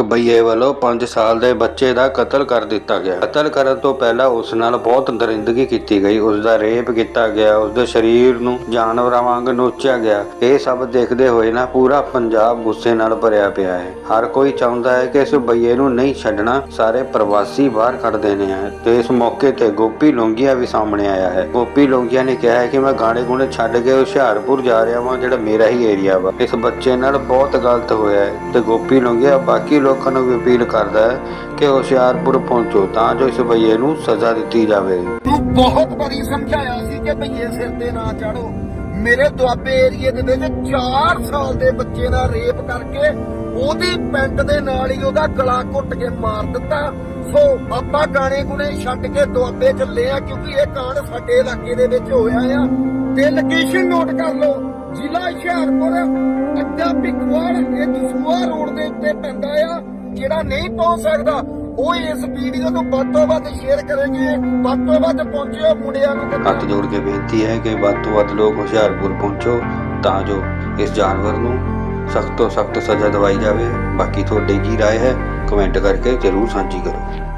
ਇੱਕ ਬਈਏ ਵੱਲੋਂ 5 ਸਾਲ ਦੇ ਬੱਚੇ ਦਾ ਕਤਲ ਕਰ ਦਿੱਤਾ ਗਿਆ। ਕਤਲ ਕਰਨ ਤੋਂ ਪਹਿਲਾਂ ਉਸ ਨਾਲ ਬਹੁਤ ਦਰਿੰਦਗੀ ਕੀਤੀ ਗਈ। ਉਸ ਦਾ ਰੇਪ ਕੀਤਾ ਗਿਆ, ਉਸ ਦੇ ਸਰੀਰ ਨੂੰ ਜਾਨਵਰਾਂ ਵਾਂਗ ਨੋਚਿਆ ਗਿਆ। ਇਹ ਸਭ ਦੇਖਦੇ ਹੋਏ ਨਾ ਪੂਰਾ ਪੰਜਾਬ ਗੁੱਸੇ ਨਾਲ ਭਰਿਆ ਪਿਆ ਹੈ। ਹਰ ਕੋਈ ਚਾਹੁੰਦਾ ਹੈ ਕਿ ਇਸ ਬਈਏ ਨੂੰ ਨਹੀਂ ਛੱਡਣਾ, ਸਾਰੇ ਪ੍ਰਵਾਸੀ ਬਾਹਰ ਕੱਢ ਦੇਣੇ ਆ ਤੇ ਇਸ ਮੌਕੇ ਤੇ ਗੋਪੀ ਲੋਂਗੀਆ ਵੀ ਸਾਹਮਣੇ ਆਇਆ ਹੈ। ਗੋਪੀ ਲੋਂਗੀਆ ਨੇ ਕਿਹਾ ਹੈ ਕਿ ਮੈਂ ਗਾਣੇ ਗੁਣੇ ਛੱਡ ਕੇ ਹੁਸ਼ਿਆਰਪੁਰ ਜਾ ਰਿਹਾ ਹਾਂ ਜਿਹੜਾ ਮੇਰਾ ਹੀ ਏਰੀਆ ਵਾ। ਇਸ ਬੱਚੇ ਨਾਲ ਬਹੁਤ ਗਲਤ ਹੋਇਆ ਹੈ ਤੇ ਗੋਪੀ ਲੋਂਗੀਆ ਬਾਕੀ ਲੋਕਾਂ ਨੂੰ ਵੀ ਅਪੀਲ ਕਰਦਾ ਹੈ ਕਿ ਹੁਸ਼ਿਆਰਪੁਰ ਪਹੁੰਚੋ ਤਾਂ ਜੋ ਇਸ ਬਈਏ ਨੂੰ ਸਜ਼ਾ ਦਿੱਤੀ ਜਾਵੇ। ਤੂੰ ਬਹੁਤ ਵਾਰੀ ਸਮਝਾਇਆ ਸੀ ਕਿ ਭਈਏ ਸਿਰ ਤੇ ਨਾ ਚੜੋ ਮੇਰੇ ਦੁਆਬੇ ਏਰੀਏ ਦੇ ਵਿੱਚ 4 ਸਾਲ ਦੇ ਬੱਚੇ ਦਾ ਰੇਪ ਕਰਕੇ ਉਹਦੀ ਪੈਂਟ ਦੇ ਨਾਲ ਹੀ ਉਹਦਾ ਗਲਾ ਘੁੱਟ ਕੇ ਮਾਰ ਦਿੱਤਾ। ਸੋ ਆਪਾਂ ਗਾਣੇ ਗੁਣੇ ਛੱਡ ਕੇ ਦੁਆਬੇ ਚੱਲੇ ਆ ਕਿਉਂਕਿ ਇਹ ਕਾਂਡ ਸਾਡੇ ਇਲਾਕੇ ਦੇ ਵਿੱਚ ਹੋਇਆ ਆ। ਤੇ ਲੋਕੇਸ਼ਨ ਨੋਟ ਕਰ ਲਓ। ਜ਼ਿਲ੍ਹਾ ਹੁਸ਼ਿਆਰਪੁਰ ਅੱਡਾ ਪਿਕਵਾੜ ਇਹ ਦਸੂਆ ਰੋਡ ਦੇ ਉੱਤੇ ਪੈਂਦਾ ਆ ਜਿਹੜਾ ਨਹੀਂ ਪਹੁੰਚ ਸਕਦਾ ਉਹ ਇਸ ਵੀਡੀਓ ਨੂੰ ਵੱਧ ਤੋਂ ਵੱਧ ਸ਼ੇਅਰ ਕਰਨਗੇ ਵੱਧ ਤੋਂ ਵੱਧ ਪਹੁੰਚਿਓ ਮੁੰਡਿਆਂ ਨੂੰ ਤੇ ਹੱਥ ਜੋੜ ਕੇ ਬੇਨਤੀ ਹੈ ਕਿ ਵੱਧ ਤੋਂ ਵੱਧ ਲੋਕ ਹੁਸ਼ਿਆਰਪੁਰ ਪਹੁੰਚੋ ਤਾਂ ਜੋ ਇਸ ਜਾਨਵਰ ਨੂੰ ਸਖਤ ਤੋਂ ਸਖਤ ਸਜ਼ਾ ਦਵਾਈ ਜਾਵੇ ਬਾਕੀ ਤੁਹਾਡੀ ਕੀ رائے ਹੈ ਕਮੈਂਟ ਕਰਕੇ ਜ਼ਰੂਰ ਸਾਂਝੀ ਕਰੋ